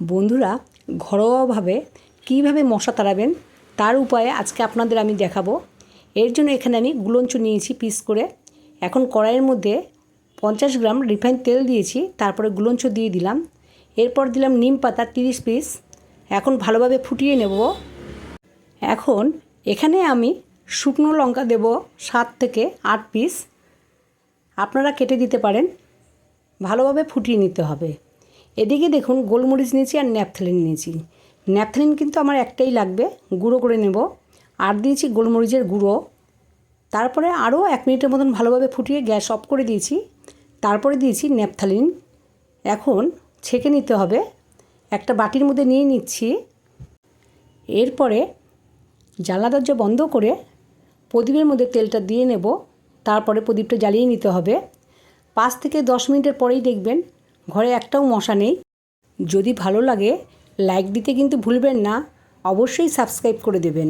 বন্ধুরা, ঘরোয়াভাবে কীভাবে মশা তাড়াবেন তার উপায়ে আজকে আপনাদের আমি দেখাবো। এর জন্য এখানে আমি গুলঞ্চ নিয়েছি পিস করে। এখন কড়াইয়ের মধ্যে পঞ্চাশ গ্রাম রিফাইন তেল দিয়েছি, তারপরে গুলঞ্চ দিয়ে দিলাম। এরপর দিলাম নিম পাতা তিরিশ পিস এখন ভালোভাবে ফুটিয়ে নেব। এখন এখানে আমি শুকনো লঙ্কা দেব সাত থেকে আট পিস আপনারা কেটে দিতে পারেন। ভালোভাবে ফুটিয়ে নিতে হবে। এদিকে দেখুন গোলমরিচ নিয়েছি আর ন্যাপথলিন নিয়েছি। ন্যাপথলিন কিন্তু আমার একটাই লাগবে, গুঁড়ো করে নেব। আর দিয়েছি গোলমরিচের গুঁড়ো। তারপরে আরও এক মিনিটের মতন ভালোভাবে ফুটিয়ে গ্যাস অফ করে দিয়েছি। তারপরে দিয়েছি ন্যাপথালিন। এখন ছেঁকে নিতে হবে। একটা বাটির মধ্যে নিয়ে নিচ্ছি। এরপরে জ্বালা দরজা বন্ধ করে প্রদীপের মধ্যে তেলটা দিয়ে নেব। তারপরে প্রদীপটা জ্বালিয়ে নিতে হবে। পাঁচ থেকে দশ মিনিটের পরেই দেখবেন ঘরে একটাও মশা নেই। যদি ভালো লাগে লাইক দিতে কিন্তু ভুলবেন না। অবশ্যই সাবস্ক্রাইব করে দেবেন।